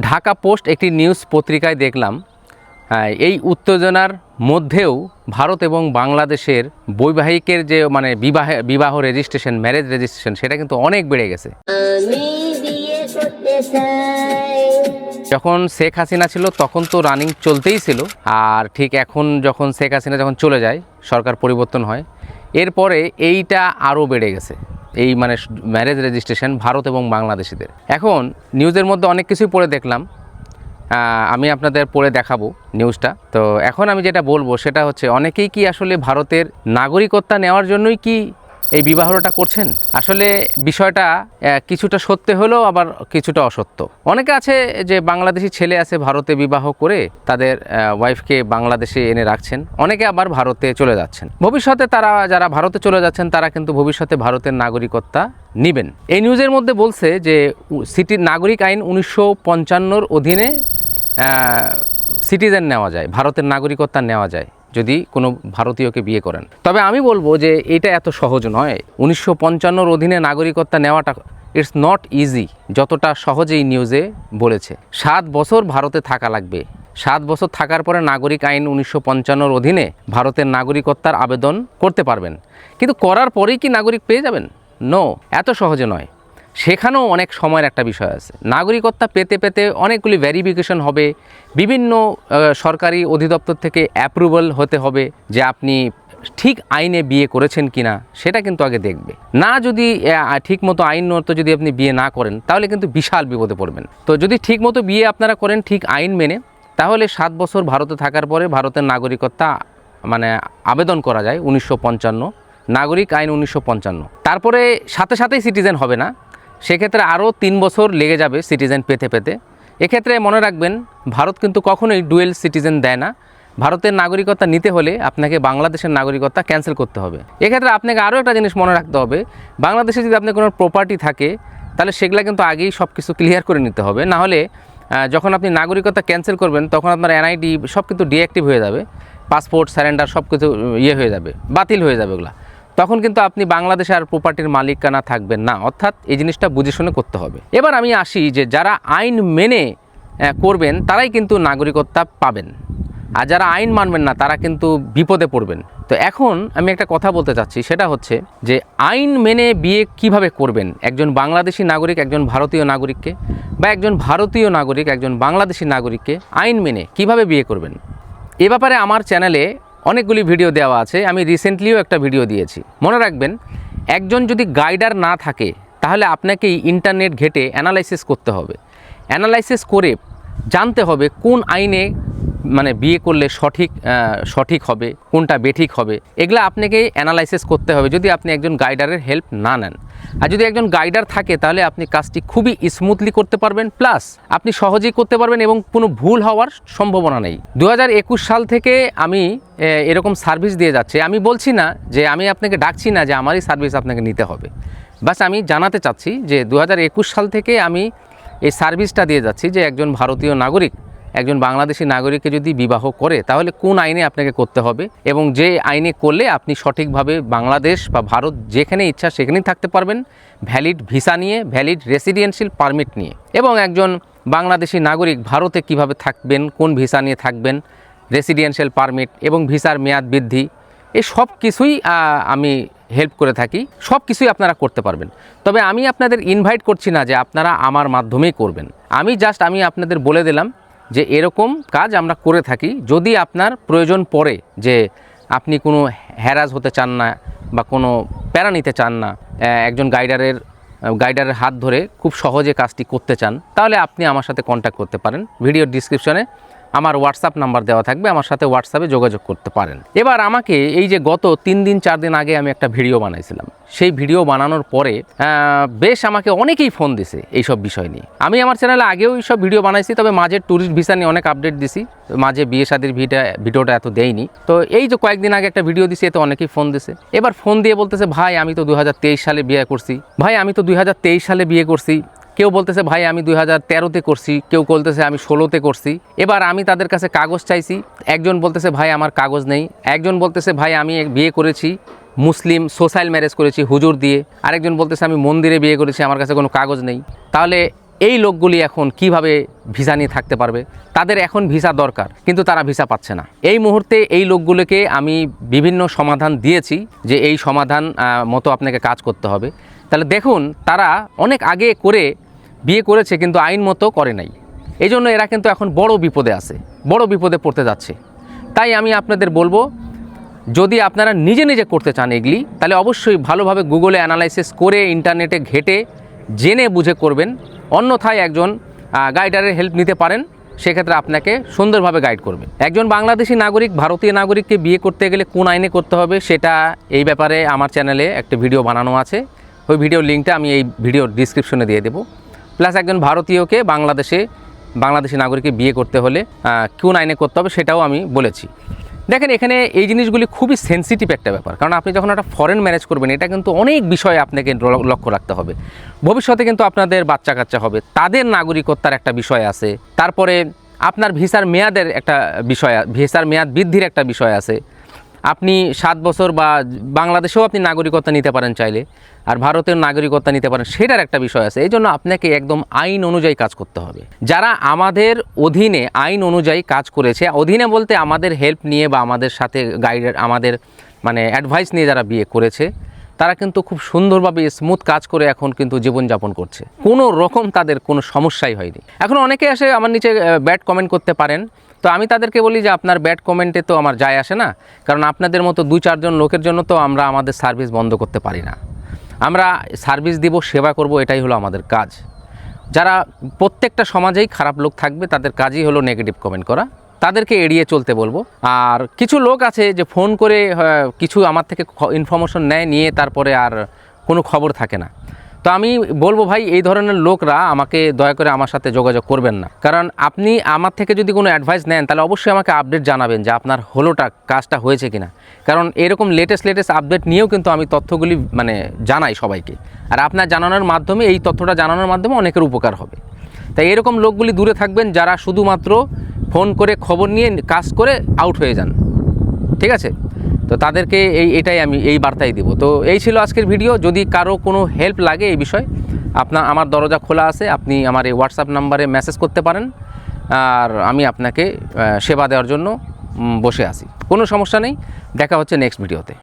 Dhaka post একটি news পত্রিকায় দেখলাম আহ, এই উত্তেজনার মধ্যেও ভারত এবং বাংলাদেশের বৈবাহিকের যে মানে বিবাহ বিবাহ রেজিস্ট্রেশন ম্যারেজ রেজিস্ট্রেশন সেটা কিন্তু অনেক বেড়ে গেছে। যখন শেখ হাসিনা ছিল তখন তো রানিং চলতেই ছিল আর ঠিক এখন যখন শেখ হাসিনা যখন চলে যায় সরকার পরিবর্তন হয় এরপরে এইটা আরও বেড়ে গেছে। এই মানে ম্যারেজ রেজিস্ট্রেশন ভারত এবং বাংলাদেশিদের। এখন নিউজের মধ্যে অনেক কিছুই পড়ে দেখলাম। আমি আপনাদের পড়ে দেখাবো নিউজটা তো এখন আমি যেটা বলব সেটা হচ্ছে, অনেকেই কি আসলে ভারতের নাগরিকত্ব নেওয়ার জন্যই কি এই বিবাহটা করছেন? আসলে বিষয়টা কিছুটা সত্য হলেও আবার কিছুটা অসত্য। অনেকে আছে যে বাংলাদেশি ছেলে আছে ভারতে বিবাহ করে তাদের ওয়াইফকে বাংলাদেশে এনে রাখছেন। অনেকে আবার ভারতে চলে যাচ্ছেন। ভবিষ্যতে তারা, যারা ভারতে চলে যাচ্ছেন, তারা কিন্তু ভবিষ্যতে ভারতের নাগরিকত্ব নিবেন। এই নিউজের মধ্যে বলছে যে সিটির নাগরিক আইন উনিশশো পঞ্চান্নর অধীনে সিটিজেন নেওয়া যায়, ভারতের নাগরিকত্ব নেওয়া যায়। যদি কোনো ভারতীয়কে বিয়ে করেন। তবে আমি বলব যে এটা এত সহজ নয়। উনিশশো পঞ্চান্নর অধীনে নাগরিকত্ব নেওয়াটা ইটস নট ইজি যতটা সহজেই নিউজে বলেছে। সাত বছর ভারতে থাকা লাগবে। সাত বছর থাকার পরে নাগরিক আইন উনিশশো পঞ্চান্নর অধীনে ভারতের নাগরিকত্বার আবেদন করতে পারবেন। কিন্তু করার পরেই কি নাগরিক পেয়ে যাবেন? নো এত সহজে নয়। সেখানেও অনেক সময়ের একটা বিষয় আছে। নাগরিকত্ব পেতে পেতে অনেকগুলি ভ্যারিফিকেশন হবে। বিভিন্ন সরকারি অধিদপ্তর থেকে অ্যাপ্রুভাল হতে হবে যে আপনি ঠিক আইনে বিয়ে করেছেন কিনা, সেটা কিন্তু আগে দেখবে। না যদি ঠিক মতো আইন মতো যদি আপনি বিয়ে না করেন, তাহলে কিন্তু বিশাল বিপদে পড়বেন। তো যদি ঠিক মতো বিয়ে আপনারা করেন ঠিক আইন মেনে, তাহলে সাত বছর ভারতে থাকার পরে ভারতের নাগরিকত্ব মানে আবেদন করা যায় উনিশশো পঞ্চান্ন। নাগরিক আইন উনিশশো পঞ্চান্ন। তারপরে সাথে সাথেই সিটিজেন হবে না। সেক্ষেত্রে আরও তিন বছর লেগে যাবে সিটিজেন পেতে পেতে। এক্ষেত্রে মনে রাখবেন, ভারত কিন্তু কখনোই ডুয়েল সিটিজেন দেয় না। ভারতের নাগরিকতা নিতে হলে আপনাকে বাংলাদেশের নাগরিকত্ব ক্যান্সেল করতে হবে। এক্ষেত্রে আপনাকে আরও একটা জিনিস মনে রাখতে হবে, বাংলাদেশে যদি আপনার কোনো প্রপার্টি থাকে, তাহলে সেগুলো কিন্তু আগেই সব কিছু ক্লিয়ার করে নিতে হবে। না হলে যখন আপনি নাগরিকতা ক্যান্সেল করবেন, তখন আপনার এনআইডি সব কিন্তু ডিঅ্যাক্টিভ হয়ে যাবে। পাসপোর্ট স্যারেন্ডার সব কিছু ইয়ে হয়ে যাবে, বাতিল হয়ে যাবে ওগুলা। তখন কিন্তু আপনি বাংলাদেশে আর প্রপার্টির মালিকানা থাকবেন না। অর্থাৎ এই জিনিসটা বুঝে শুনে করতে হবে। এবার আমি আসি যে যারা আইন মেনে করবেন, তারাই কিন্তু নাগরিকত্ব পাবেন। আর যারা আইন মানবেন না, তারা কিন্তু বিপদে পড়বেন। তো এখন আমি একটা কথা বলতে চাচ্ছি, সেটা হচ্ছে যে আইন মেনে বিয়ে কীভাবে করবেন? একজন বাংলাদেশি নাগরিক, একজন ভারতীয় নাগরিককে বা একজন ভারতীয় নাগরিক, একজন বাংলাদেশি নাগরিককে আইন মেনে কীভাবে বিয়ে করবেন? এ ব্যাপারে আমার চ্যানেলে অনেকগুলি ভিডিও দেওয়া আছে, আমি রিসেন্টলিও একটা ভিডিও দিয়েছি। মনে রাখবেন, একজন যদি গাইডার না থাকে, তাহলে আপনাকেই ইন্টারনেট ঘেটে অ্যানালাইসিস করতে হবে। অ্যানালাইসিস করে জানতে হবে কোন আইনে মানে বিয়ে করলে সঠিক সঠিক হবে, কোনটা বেঠিক হবে, এগুলো আপনাকে অ্যানালাইসিস করতে হবে যদি আপনি একজন গাইডারের হেল্প না নেন। আর যদি একজন গাইডার থাকে তাহলে আপনি কাজটি খুবই স্মুথলি করতে পারবেন প্লাস আপনি সহজেই করতে পারবেন এবং কোনো ভুল হওয়ার সম্ভাবনা নেই। দু হাজার একুশ সাল থেকে আমি এরকম সার্ভিস দিয়ে যাচ্ছে। আমি বলছি না যে আমি আপনাকে ডাকছি না যে আমারই সার্ভিস আপনাকে নিতে হবে। বাস আমি জানাতে চাচ্ছি যে দু হাজার একুশ সাল থেকে আমি এই সার্ভিসটা দিয়ে যাচ্ছি যে একজন ভারতীয় নাগরিক একজন বাংলাদেশি নাগরিককে যদি বিবাহ করে, তাহলে কোন আইনে আপনাকে করতে হবে? এবং যে আইনে করলে আপনি সঠিকভাবে বাংলাদেশ বা ভারত যেখানে ইচ্ছা সেখানেই থাকতে পারবেন ভ্যালিড ভিসা নিয়ে ভ্যালিড রেসিডেন্সিয়াল পারমিট নিয়ে। এবং একজন বাংলাদেশি নাগরিক ভারতে কীভাবে থাকবেন, কোন ভিসা নিয়ে থাকবেন রেসিডেন্সিয়াল পারমিট এবং ভিসার মেয়াদ বৃদ্ধি এই সব কিছুই আমি হেল্প করে থাকি, সব কিছুই আপনারা করতে পারবেন। তবে আমি আপনাদের ইনভাইট করছি না যে আপনারা আমার মাধ্যমেই করবেন। আমি জাস্ট আমি আপনাদের বলে দিলাম যে এরকম কাজ আমরা করে থাকি। যদি আপনার প্রয়োজন পড়ে যে আপনি কোনো হ্যারাস হতে চান না বা কোনো প্যারা নিতে চান না একজন গাইডারের গাইডারের হাত ধরে খুব সহজে কাজটি করতে চান, তাহলে আপনি আমার সাথে কন্ট্যাক্ট করতে পারেন। ভিডিও ডিসক্রিপশনে আমার হোয়াটসঅ্যাপ নাম্বার দেওয়া থাকবে, আমার সাথে হোয়াটসঅ্যাপে যোগাযোগ করতে পারেন। এবার আমাকে এই যে গত তিন দিন, চার দিন আগে আমি একটা ভিডিও বানাইছিলাম। সেই ভিডিও বানানোর পরে বেশ আমাকে অনেকেই ফোন দিছে এইসব বিষয় নিয়ে। আমি আমার চ্যানেলে আগেও এইসব ভিডিও বানাইছি, তবে মাঝে ট্যুরিস্ট ভিসা নিয়ে অনেক আপডেট দিছি। মাঝে বিয়ে শাদির ভিডিও ভিডিওটা এত দেয়নি তো এই যে কয়েকদিন আগে একটা ভিডিও দিছি, এতে অনেকেই ফোন দিছে। এবার ফোন দিয়ে বলতেছে, ভাই, আমি তো দু হাজার তেইশ সালে বিয়ে করছি। ভাই, আমি তো দুই হাজার তেইশ সালে বিয়ে করছি। কেউ বলতেছে, ভাই, আমি দুই হাজার তেরোতে করছি। কেউ বলতেছে, আমি ষোলোতে করছি। এবার আমি তাদের কাছে কাগজ চাইছি। একজন বলতেছে, ভাই, আমার কাগজ নেই। একজন বলতেছে, ভাই, আমি বিয়ে করেছি, মুসলিম সোশ্যাল ম্যারেজ করেছি হুজুর দিয়ে। আরেকজন বলতেছে, আমি মন্দিরে বিয়ে করেছি, আমার কাছে কোনো কাগজ নেই। তাহলে এই লোকগুলি এখন কীভাবে ভিসা নিয়ে থাকতে পারবে? তাদের এখন ভিসা দরকার, কিন্তু তারা ভিসা পাচ্ছে না। এই মুহূর্তে এই লোকগুলোকে আমি বিভিন্ন সমাধান দিয়েছি যে এই সমাধান মতো আপনাকে কাজ করতে হবে। তাহলে দেখুন, তারা অনেক আগে করে বিয়ে করেছে কিন্তু আইন মতো করে নাই। এই জন্য এরা কিন্তু এখন বড় বিপদে আছে, বড় বিপদে পড়তে যাচ্ছে। তাই আমি আপনাদের বলব, যদি আপনারা নিজে নিজে করতে চান এগুলি, তাহলে অবশ্যই ভালোভাবে গুগলে অ্যানালাইসিস করে ইন্টারনেটে ঘেটে জেনে বুঝে করবেন। অন্যথায় একজন গাইডারের হেল্প নিতে পারেন, সেক্ষেত্রে আপনাকে সুন্দরভাবে গাইড করবে। একজন বাংলাদেশি নাগরিক, ভারতীয় নাগরিককে বিয়ে করতে গেলে কোন আইনে করতে হবে, সেটা এই ব্যাপারে আমার চ্যানেলে একটা ভিডিও বানানো আছে। ওই ভিডিওর লিঙ্কটা আমি এই ভিডিওর ডিসক্রিপশনে দিয়ে দেবো। প্লাস একজন ভারতীয়কে বাংলাদেশে, বাংলাদেশি নাগরিককে বিয়ে করতে হলে কোন আইনে করতে হবে সেটাও আমি বলেছি। দেখেন এখানে এই জিনিসগুলি খুবই সেনসিটিভ একটা ব্যাপার। কারণ আপনি যখন একটা ফরেন ম্যারেজ করবেন, এটা কিন্তু অনেক বিষয়ে আপনাকে লক্ষ্য রাখতে হবে। ভবিষ্যতে কিন্তু আপনাদের বাচ্চা কাচ্চা হবে, তাদের নাগরিকত্বার একটা বিষয় আছে, তারপরে আপনার ভিসার মেয়াদের একটা বিষয়, ভিসার মেয়াদ বৃদ্ধির একটা বিষয় আছে। আপনি সাত বছর বা বাংলাদেশেও আপনি নাগরিকত্ব নিতে পারেন চাইলে, আর ভারতের নাগরিকত্ব নিতে পারেন, সেটার একটা বিষয় আছে। এই জন্য আপনাকে একদম আইন অনুযায়ী কাজ করতে হবে। যারা আমাদের অধীনে আইন অনুযায়ী কাজ করেছে, অধীনে বলতে আমাদের হেল্প নিয়ে বা আমাদের সাথে গাইডের আমাদের মানে অ্যাডভাইস নিয়ে যারা বিয়ে করেছে, তারা কিন্তু খুব সুন্দরভাবে স্মুথ কাজ করে এখন কিন্তু জীবনযাপন করছে। কোনো রকম তাদের কোনো সমস্যাই হয়নি। এখন অনেকে আসে আমার নিচে ব্যাড কমেন্ট করতে পারেন। তো আমি তাদেরকে বলি যে আপনার ব্যাড কমেন্টে তো আমার যায় আসে না। কারণ আপনাদের মতো দুই চারজন লোকের জন্য তো আমরা আমাদের সার্ভিস বন্ধ করতে পারি না। আমরা সার্ভিস দিব, সেবা করব, এটাই হলো আমাদের কাজ। যারা প্রত্যেকটা সমাজেই খারাপ লোক থাকবে, তাদের কাজই হলো নেগেটিভ কমেন্ট করা। তাদেরকে এড়িয়ে চলতে বলব। আর কিছু লোক আছে যে ফোন করে কিছু আমার থেকে ইনফরমেশন নেয়, নিয়ে তারপরে আর কোনো খবর থাকে না। তো আমি বলব ভাই, এই ধরনের লোকরা আমাকে দয়া করে আমার সাথে যোগাযোগ করবেন না। কারণ আপনি আমার থেকে যদি কোনো অ্যাডভাইস নেন, তাহলে অবশ্যই আমাকে আপডেট জানাবেন যে আপনার হলোটা, কাজটা হয়েছে কিনা। কারণ এরকম লেটেস্ট লেটেস্ট আপডেট নিয়েও কিন্তু আমি তথ্যগুলি মানে জানাই সবাইকে। আর আপনার জানানোর মাধ্যমে, এই তথ্যটা জানানোর মাধ্যমে অনেকের উপকার হবে। তাই এরকম লোকগুলি দূরে থাকবেন যারা শুধুমাত্র ফোন করে খবর নিয়ে কাজ করে আউট হয়ে যান। ঠিক আছে? তো তাদেরকে এই এটাই আমি এই বার্তাই দিব। তো এই ছিল আজকের ভিডিও। যদি কারও কোনো হেল্প লাগে এই বিষয় আপনার আমার দরজা খোলা আছে, আপনি আমার এই হোয়াটসঅ্যাপ নাম্বারে মেসেজ করতে পারেন। আর আমি আপনাকে সেবা দেওয়ার জন্য বসে আছি। কোনো সমস্যা নেই। দেখা হচ্ছে নেক্সট ভিডিওতে